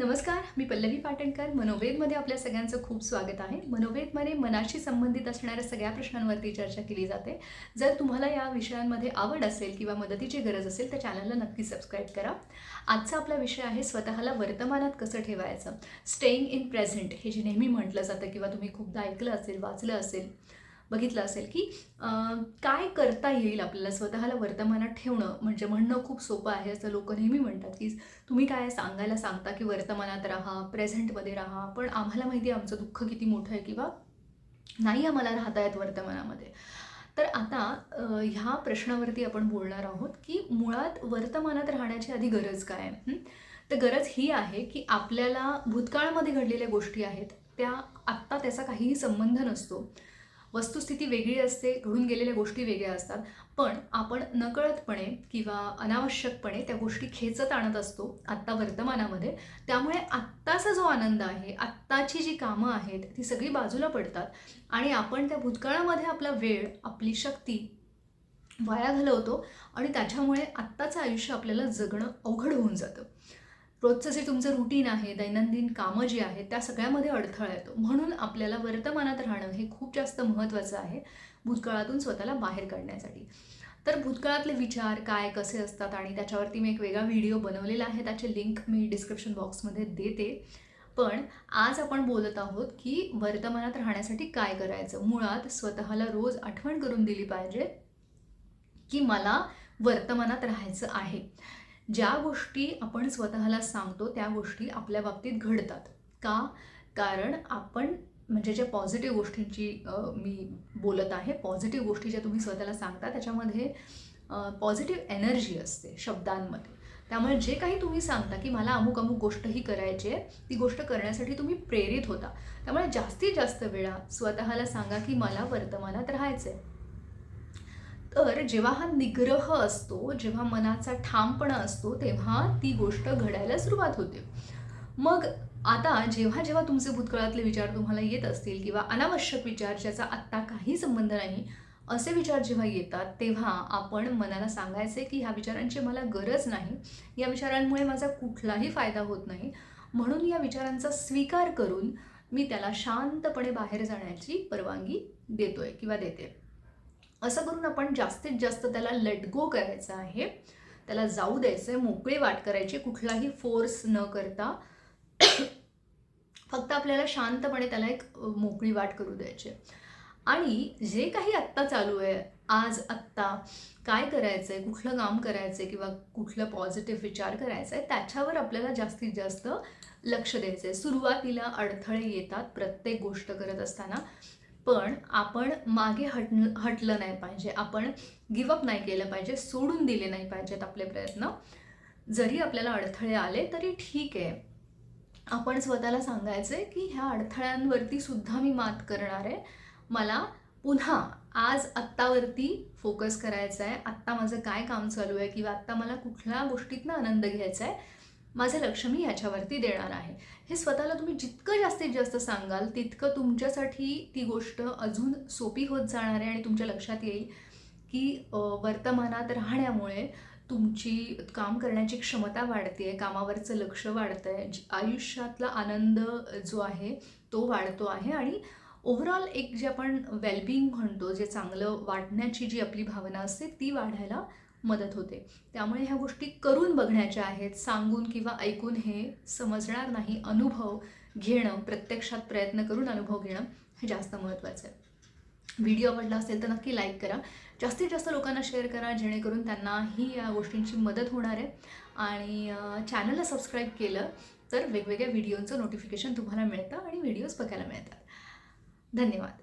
नमस्कार मी पल्लवी पाटणकर. मनोवेदमध्ये आपल्या सगळ्यांचं खूप स्वागत आहे. मनोवेदमध्ये मनाशी संबंधित असणाऱ्या सगळ्या प्रश्नांवरती चर्चा केली जाते. जर तुम्हाला या विषयांमध्ये आवड असेल किंवा मदतीची गरज असेल तर चॅनलला नक्की सबस्क्राईब करा. आजचा आपला विषय आहे स्वतःला वर्तमानात कसं ठेवायचं? स्टेईंग इन प्रेझेंट हे जे नेहमी म्हटलं जातं किंवा तुम्ही खूपदा ऐकलं असेल वाचलं असेल बघितलं असेल की काय करता येईल आपल्याला स्वतःला वर्तमानात ठेवणं? म्हणजे म्हणणं खूप सोपं आहे असं लोक नेहमी म्हणतात की तुम्ही काय सांगायला सांगता की वर्तमानात राहा प्रेझेंटमध्ये राहा? पण आम्हाला माहिती आहे आमचं दुःख किती मोठं आहे किंवा नाही आम्हाला राहता येत वर्तमानामध्ये. तर आता ह्या प्रश्नावरती आपण बोलणार आहोत की मुळात वर्तमानात राहण्याची आधी गरज काय आहे? तर गरज ही आहे की आपल्याला भूतकाळामध्ये घडलेल्या गोष्टी आहेत त्या आत्ता त्याचा काहीही संबंध नसतो. वस्तुस्थिती वेगळी असते घडून गेलेल्या गोष्टी वेगळ्या असतात. पण आपण नकळतपणे किंवा अनावश्यकपणे त्या गोष्टी खेचत आणत असतो आत्ता वर्तमानामध्ये. त्यामुळे आत्ताचा जो आनंद आहे आत्ताची जी कामं आहेत ती सगळी बाजूला पडतात. आणि आपण त्या भूतकाळामध्ये आपला वेळ आपली शक्ती वाया घालवतो आणि त्याच्यामुळे आत्ताचं आयुष्य आपल्याला जगणं अवघड होऊन जातं. रोजचं जे तुमचं रुटीन आहे दैनंदिन कामं जी आहेत त्या सगळ्यामध्ये अडथळा येतो. म्हणून आपल्याला वर्तमानात राहणं हे खूप जास्त महत्त्वाचं आहे भूतकाळातून स्वतःला बाहेर काढण्यासाठी. तर भूतकाळातले विचार काय कसे असतात आणि त्याच्यावरती मी एक वेगळा व्हिडिओ बनवलेला आहे त्याची लिंक मी डिस्क्रिप्शन बॉक्समध्ये देते. पण आज आपण बोलत आहोत की वर्तमानात राहण्यासाठी काय करायचं? मुळात स्वतःला रोज आठवण करून दिली पाहिजे की मला वर्तमानात राहायचं आहे. ज्या गोष्टी आपण स्वतःला सांगतो त्या गोष्टी आपल्या बाबतीत घडतात. का? कारण आपण म्हणजे ज्या पॉझिटिव्ह गोष्टींची मी बोलत आहे पॉझिटिव्ह गोष्टी ज्या तुम्ही स्वतःला सांगता त्याच्यामध्ये पॉझिटिव्ह एनर्जी असते शब्दांमध्ये. त्यामुळे जे काही तुम्ही सांगता की मला अमुक अमुक गोष्ट ही करायची आहे ती गोष्ट करण्यासाठी तुम्ही प्रेरित होता. त्यामुळे जास्तीत जास्त वेळा स्वतःला सांगा की मला वर्तमानात राहायचं आहे तर जेव्हा हा निग्रह असतो जेव्हा मनाचा ठामपणा असतो तेव्हा ती गोष्ट घडायला सुरुवात होते. मग आता जेव्हा जेव्हा तुमचे भूतकाळातले विचार तुम्हाला येत असतील किंवा अनावश्यक विचार ज्याचा आत्ता काही संबंध नाही असे विचार जेव्हा येतात तेव्हा आपण मनाला सांगायचे की ह्या विचारांची मला गरज नाही. या विचारांमुळे माझा कुठलाही फायदा होत नाही. म्हणून या विचारांचा स्वीकार करून मी त्याला शांतपणे बाहेर जाण्याची परवानगी देतोय किंवा देते. असं करून आपण जास्तीत जास्त त्याला लेट गो करायचं आहे. त्याला जाऊ द्यायचं आहे मोकळी वाट करायची कुठलाही फोर्स न करता. फक्त आपल्याला शांतपणे त्याला एक मोकळी वाट करू द्यायची आहे. आणि जे काही आत्ता चालू आहे आज आत्ता काय करायचं आहे कुठलं काम करायचं आहे किंवा कुठलं पॉझिटिव्ह विचार करायचा आहे त्याच्यावर आपल्याला जास्तीत जास्त लक्ष द्यायचं आहे सुरुवातीला अडथळे येतात प्रत्येक गोष्ट करत असताना. पण आपण मागे हट हटलं नाही पाहिजे. आपण गिवअप नाही केलं पाहिजे. सोडून दिले नाही पाहिजेत आपले प्रयत्न. जरी आपल्याला अडथळे आले तरी ठीक आहे. आपण स्वतःला सांगायचं आहे की ह्या अडथळ्यांवरती सुद्धा मी मात करणार आहे. मला पुन्हा आज आत्तावरती फोकस करायचा आहे आत्ता माझं काय काम चालू आहे किंवा आत्ता मला कुठल्या गोष्टीतनं आनंद घ्यायचा आहे माझं लक्ष मी याच्यावरती देणार आहे. हे स्वतःला तुम्ही जितकं जास्तीत जास्त सांगाल तितकं तुमच्यासाठी ती गोष्ट अजून सोपी होत जाणार आहे आणि तुमच्या लक्षात येईल की वर्तमानात राहण्यामुळे तुमची काम करण्याची क्षमता वाढते आहे कामावरचं लक्ष वाढतं आहे आयुष्यातला आनंद जो आहे तो वाढतो आहे आणि ओव्हरऑल एक जे आपण वेलबिंग म्हणतो जे चांगलं वाटण्याची जी आपली भावना असते ती वाढायला मदत होते. त्यामुळे ह्या गोष्टी करून बघण्याच्या आहेत सांगून किंवा ऐकून हे समजणार नाही. अनुभव घेणं प्रत्यक्षात प्रयत्न करून अनुभव घेणं हे जास्त महत्त्वाचं आहे. व्हिडिओ आवडला असेल तर नक्की लाईक करा. जास्तीत जास्त लोकांना शेअर करा जेणेकरून त्यांनाही या गोष्टींची मदत होणार आहे. आणि चॅनलला सबस्क्राईब केलं तर वेगवेगळ्या व्हिडिओचं नोटिफिकेशन तुम्हाला मिळतं आणि व्हिडिओज बघायला मिळतात. धन्यवाद.